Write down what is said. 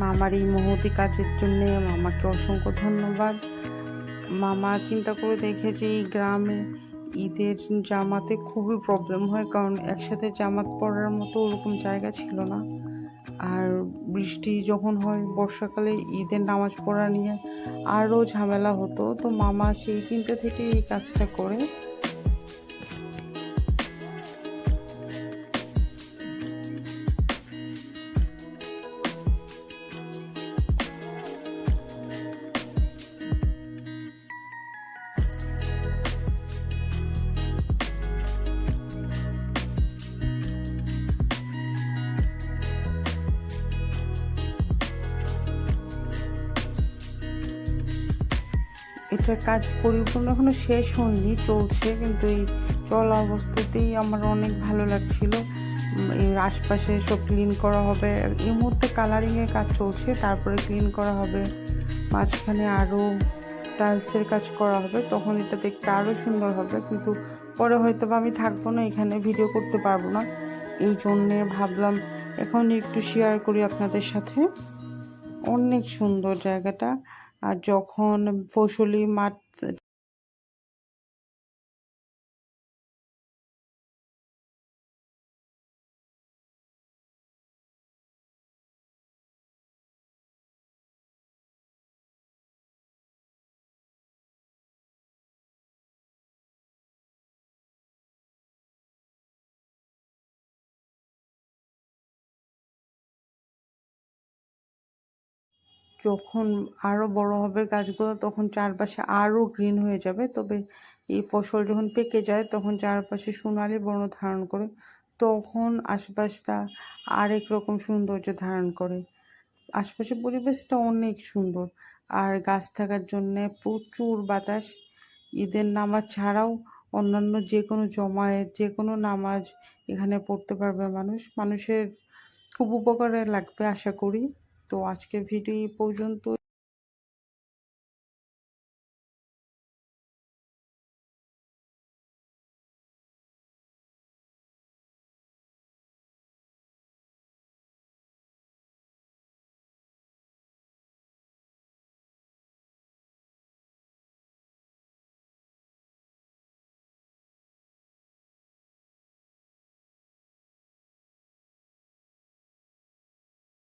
আমার এই মহতি কাজের জন্যে মামাকে অসংখ্য ধন্যবাদ। মামা চিন্তা করে দেখেছে এই গ্রামে ঈদের জামাতে খুবই প্রবলেম হয়, কারণ একসাথে জামাত পরার মতো ওরকম জায়গা ছিল না। আর বৃষ্টি যখন হয়, বর্ষাকালে ঈদের নামাজ পড়া নিয়ে আরও ঝামেলা হতো। তো মামা সেই চিন্তা থেকে এই কাজটা করে। এটা কাজ পরিপূর্ণ এখনও শেষ হয়নি, চলছে, কিন্তু এই চলা অবস্থাতেই আমার অনেক ভালো লাগছিল। এই আশপাশে সব ক্লিন করা হবে। এই মুহূর্তে কালারিংয়ের কাজ চলছে, তারপরে ক্লিন করা হবে। মাঝখানে আরও টাইলসের কাজ করা হবে, তখন এটা দেখতে আরও সুন্দর হবে, কিন্তু পরে হয়তো বা আমি থাকব না, এখানে ভিডিও করতে পারব না। এই জন্যে ভাবলাম এখন একটু শেয়ার করি আপনাদের সাথে। অনেক সুন্দর জায়গাটা। আর যখন ফসলি মাঠ যখন আরও বড় হবে গাছগুলো, তখন চারপাশে আরও গ্রিন হয়ে যাবে। তবে এই ফসল যখন পেকে যায়, তখন চারপাশে সোনালি বর্ণ ধারণ করে, তখন আশপাশটা আরেক রকম সৌন্দর্য ধারণ করে। আশপাশের পরিবেশটা অনেক সুন্দর। আর গাছ থাকার জন্যে প্রচুর বাতাস। ঈদের নামাজ ছাড়াও অন্যান্য যে কোনো জমায়েত যে কোনো নামাজ এখানে পড়তে পারবে মানুষ। মানুষের খুব উপকারে লাগবে, আশা করি। তো আজকের ভিডিও পর্যন্ত